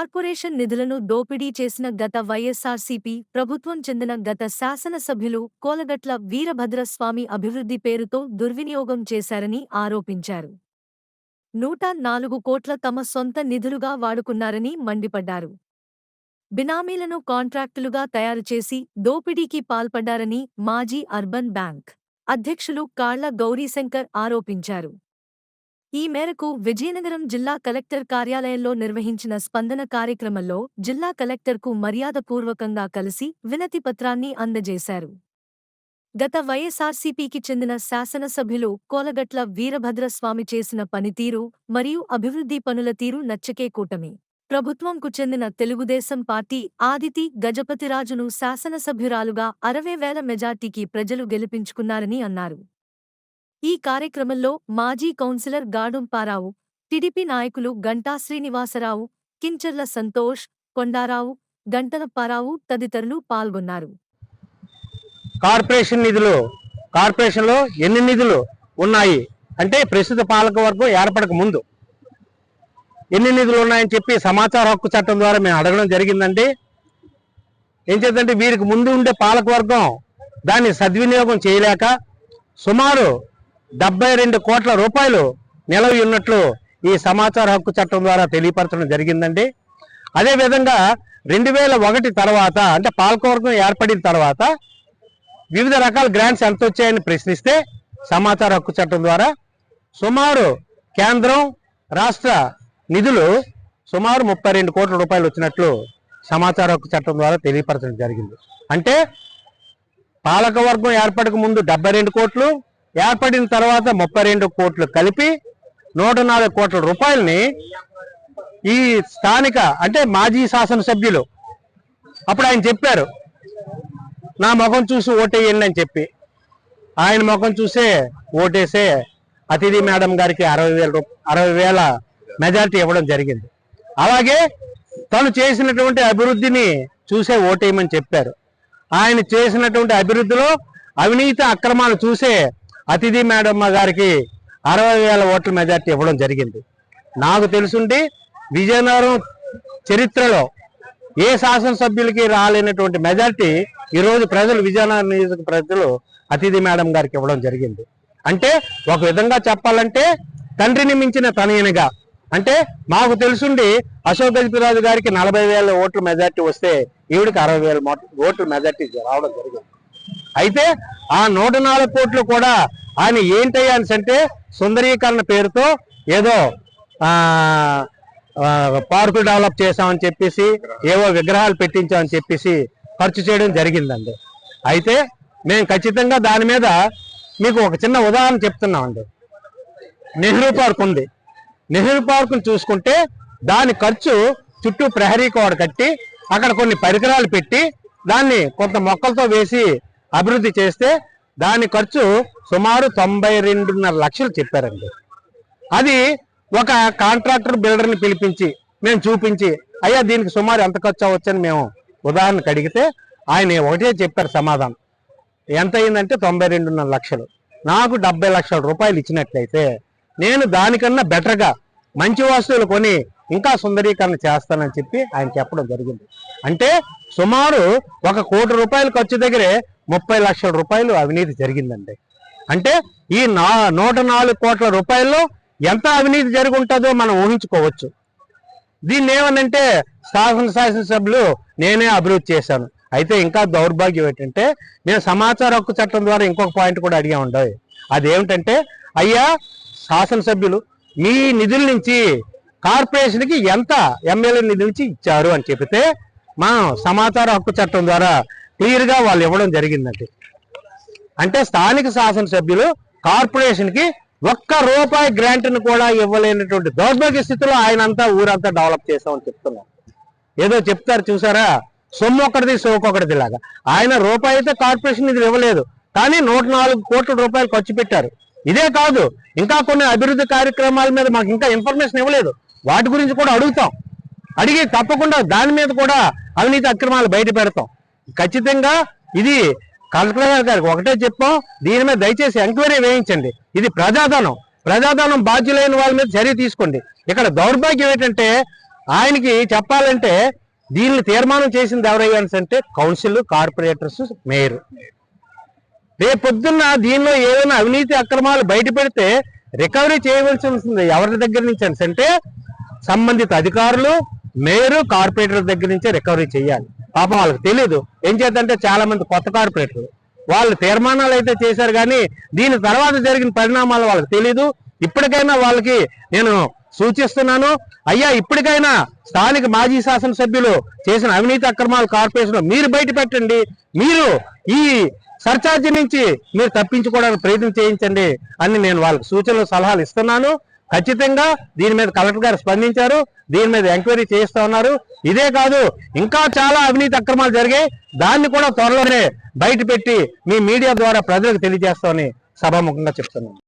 Corporation నిధులను దోపిడీ చేసిన గత వైఎస్సార్సీపీ ప్రభుత్వం చెందిన గత శాసనసభ్యులు కోలగట్ల వీరభద్రస్వామి అభివృద్ధి పేరుతో దుర్వినియోగం చేశారని ఆరోపించారు. నూట నాలుగు కోట్ల తమ సొంత నిధులుగా వాడుకున్నారని మండిపడ్డారు. బినామీలను కాంట్రాక్టులుగా తయారుచేసి దోపిడీకి పాల్పడ్డారని మాజీ అర్బన్ బ్యాంక్ అధ్యక్షులు కాళ్ళ గౌరీశంకర్ ఆరోపించారు. ఈ మేరకు విజయనగరం జిల్లా కలెక్టర్ కార్యాలయంలో నిర్వహించిన స్పందన కార్యక్రమంలో జిల్లా కలెక్టర్కు మర్యాదపూర్వకంగా కలిసి వినతిపత్రాన్ని అందజేశారు. గత వైఎస్ఆర్సీపీకి చెందిన శాసనసభ్యులు కోలగట్ల వీరభద్రస్వామి చేసిన పనితీరు మరియు అభివృద్ధి పనుల తీరు నచ్చకే కూటమి. ప్రభుత్వంకు చెందిన తెలుగుదేశం పార్టీ ఆదితి గజపతిరాజును శాసనసభ్యురాలుగా అరవై వేల మెజార్టీకి ప్రజలు గెలిపించుకున్నారని అన్నారు. ఈ కార్యక్రమంలో మాజీ కౌన్సిలర్ గాడుంపారావు టిడిపి నాయకులు గంటా శ్రీనివాసరావు కించర్ల సంతోష్ కొండారావు గంటనప్పారావు తదితరులు పాల్గొన్నారు. కార్పొరేషన్ నిధులు కార్పొరేషన్లో ఎన్ని నిధులు ఉన్నాయి? అంటే ప్రస్తుత పాలక వర్గం ఏర్పడక ముందు. ఎన్ని నిధులు ఉన్నాయని చెప్పి సమాచార హక్కు చట్టం ద్వారా మేము అడగడం జరిగిందండి. ఏం చేద్దంటే వీరికి ముందు ఉండే పాలక వర్గం దాన్ని సద్వినియోగం చేయలేక సుమారు డెబ్బై రెండు కోట్ల రూపాయలు నిలవి ఉన్నట్లు ఈ సమాచార హక్కు చట్టం ద్వారా తెలియపరచడం జరిగిందండి. అదేవిధంగా రెండు వేల ఒకటి తర్వాత అంటే పాలకవర్గం ఏర్పడిన తర్వాత వివిధ రకాల గ్రాంట్స్ ఎంత వచ్చాయని ప్రశ్నిస్తే సమాచార హక్కు చట్టం ద్వారా సుమారు కేంద్రం రాష్ట్ర నిధులు సుమారు ముప్పై రెండు కోట్ల రూపాయలు వచ్చినట్లు సమాచార హక్కు చట్టం ద్వారా తెలియపరచడం జరిగింది. అంటే పాలకవర్గం ఏర్పడక ముందు డెబ్బై రెండు కోట్లు ఏర్పడిన తర్వాత ముప్పై రెండు కోట్లు కలిపి నూట నాలుగు కోట్ల రూపాయలని ఈ స్థానిక అంటే మాజీ శాసనసభ్యులు అప్పుడు ఆయన చెప్పారు నా ముఖం చూసి ఓటేయండి అని చెప్పి. ఆయన ముఖం చూసే ఓటేసే అతిథి మేడం గారికి అరవై వేల అరవై వేల మెజారిటీ ఇవ్వడం జరిగింది. అలాగే తను చేసినటువంటి అభివృద్ధిని చూసే ఓటేయమని చెప్పారు. ఆయన చేసినటువంటి అభివృద్ధిలో అవినీతి అక్రమాలు చూసే అతిథి మేడమ్మ గారికి అరవై వేల ఓట్ల మెజార్టీ ఇవ్వడం జరిగింది. నాకు తెలుసుండి విజయనగరం చరిత్రలో ఏ శాసనసభ్యులకి రాలేనటువంటి మెజార్టీ ఈరోజు ప్రజలు విజయనగరం నియోజక ప్రజలు అతిథి మేడం గారికి ఇవ్వడం జరిగింది. అంటే ఒక విధంగా చెప్పాలంటే తండ్రిని మించిన తనయనగా. అంటే మాకు తెలుసుండి అశోక్ గజపతిరాజు గారికి నలభై వేల ఓట్ల మెజార్టీ వస్తే ఈవిడికి అరవై వేల ఓట్ల మెజార్టీ రావడం జరిగింది. అయితే ఆ నూట నాలుగు కోట్లు కూడా ఆయన ఏంటయ్యా అని అంటే సుందరీకరణ పేరుతో ఏదో పార్కులు డెవలప్ చేసామని చెప్పేసి ఏవో విగ్రహాలు పెట్టించామని చెప్పేసి ఖర్చు చేయడం జరిగిందండి. అయితే మేము ఖచ్చితంగా దాని మీద మీకు ఒక చిన్న ఉదాహరణ చెప్తున్నామండి. నెహ్రూ పార్క్ ఉంది. నెహ్రూ పార్కును చూసుకుంటే దాని ఖర్చు చుట్టూ ప్రహరీ కోడ కట్టి అక్కడ కొన్ని పరికరాలు పెట్టి దాన్ని కొంత మొక్కలతో వేసి అభివృద్ధి చేస్తే దాని ఖర్చు సుమారు తొంభై రెండున్నర లక్షలు చెప్పారండి. అది ఒక కాంట్రాక్టర్ బిల్డర్ని పిలిపించి మేము చూపించి అయ్యా దీనికి సుమారు ఎంత ఖర్చు అవ్వచ్చని మేము ఉదాహరణకు అడిగితే ఆయన ఒకటే చెప్పారు సమాధానం. ఎంత అయిందంటే తొంభై రెండున్నర లక్షలు. నాకు డెబ్బై లక్షల రూపాయలు ఇచ్చినట్లయితే నేను దానికన్నా బెటర్గా మంచి వస్తువులు కొని ఇంకా సుందరీకరణ చేస్తానని చెప్పి ఆయన చెప్పడం జరిగింది. అంటే సుమారు ఒక కోటి రూపాయల ఖర్చు దగ్గరే ముప్పై లక్షల రూపాయలు అవినీతి జరిగిందండి. అంటే ఈ నా నూట నాలుగు కోట్ల రూపాయల్లో ఎంత అవినీతి జరిగి ఉంటుందో మనం ఊహించుకోవచ్చు. దీన్ని ఏమనంటే శాసన శాసనసభ్యులు నేనే అభివృద్ధి చేశాను. అయితే ఇంకా దౌర్భాగ్యం ఏంటంటే నేను సమాచార హక్కు చట్టం ద్వారా ఇంకొక పాయింట్ కూడా అడిగా ఉండవు అదేమిటంటే అయ్యా శాసనసభ్యులు మీ నిధుల నుంచి కార్పొరేషన్కి ఎంత ఎమ్మెల్యే నిధుల నుంచి ఇచ్చారు అని చెబితే మనం సమాచార హక్కు చట్టం ద్వారా క్లియర్గా వాళ్ళు ఇవ్వడం జరిగిందండి. అంటే స్థానిక శాసనసభ్యులు కార్పొరేషన్కి ఒక్క రూపాయి గ్రాంట్ను కూడా ఇవ్వలేనటువంటి దౌర్భాగ్య స్థితిలో ఆయన అంతా ఊరంతా డెవలప్ చేస్తామని చెప్తున్నారు. ఏదో చెప్తారు చూసారా? సొమ్ము ఒకటిది సోకొకటిది లాగా. ఆయన రూపాయి అయితే కార్పొరేషన్ ఇది ఇవ్వలేదు. కానీ నూట నాలుగు కోట్ల రూపాయలు ఖర్చు పెట్టారు. ఇదే కాదు ఇంకా కొన్ని అభివృద్ధి కార్యక్రమాల మీద మాకు ఇంకా ఇన్ఫర్మేషన్ ఇవ్వలేదు. వాటి గురించి కూడా అడుగుతాం. అడిగి తప్పకుండా దాని మీద కూడా అవినీతి అక్రమాలు బయట పెడతాం. ఖచ్చితంగా ఇది కలెక్టర్ గారికి ఒకటే చెప్పాం దీని మీద దయచేసి ఎంక్వైరీ వేయించండి. ఇది ప్రజాధనం. ప్రజాధనం బాధ్యులైన వాళ్ళ మీద చర్య తీసుకోండి. ఇక్కడ దౌర్భాగ్యం ఏంటంటే ఆయనకి చెప్పాలంటే దీన్ని తీర్మానం చేసింది ఎవరయ్యా అంటే కౌన్సిల్ కార్పొరేటర్స్ మేయర్. రేపు పొద్దున్న దీనిలో ఏదైనా అవినీతి అక్రమాలు బయట పెడితే రికవరీ చేయవలసి ఉంటుంది ఎవరి దగ్గర నుంచి అంటే సంబంధిత అధికారులు మేయర్ కార్పొరేటర్ దగ్గర నుంచే రికవరీ చేయాలి. పాపం వాళ్ళకి తెలియదు ఏం చేద్దంటే చాలా మంది కొత్త కార్పొరేటర్లు. వాళ్ళు తీర్మానాలు అయితే చేశారు కానీ దీని తర్వాత జరిగిన పరిణామాలు వాళ్ళకి తెలియదు ఇప్పటికైనా వాళ్ళకి నేను సూచిస్తున్నాను అయ్యా ఇప్పటికైనా స్థానిక మాజీ శాసనసభ్యులు చేసిన అవినీతి అక్రమాలు కార్పొరేషన్ మీరు బయట పెట్టండి. మీరు ఈ సర్చార్జ్ నుంచి మీరు తప్పించుకోవడానికి ప్రయత్నం చేయించండి అని నేను వాళ్ళకి సూచనలు సలహాలు ఇస్తున్నాను. ఖచ్చితంగా దీని మీద కలెక్టర్ గారు స్పందించారు. దీని మీద ఎంక్వైరీ చేయిస్తా ఉన్నారు. ఇదే కాదు ఇంకా చాలా అవినీతి అక్రమాలు జరిగాయి. దాన్ని కూడా త్వరలోనే బయట పెట్టి మీ మీడియా ద్వారా ప్రజలకు తెలియజేస్తామని సభాముఖంగా చెప్తున్నాను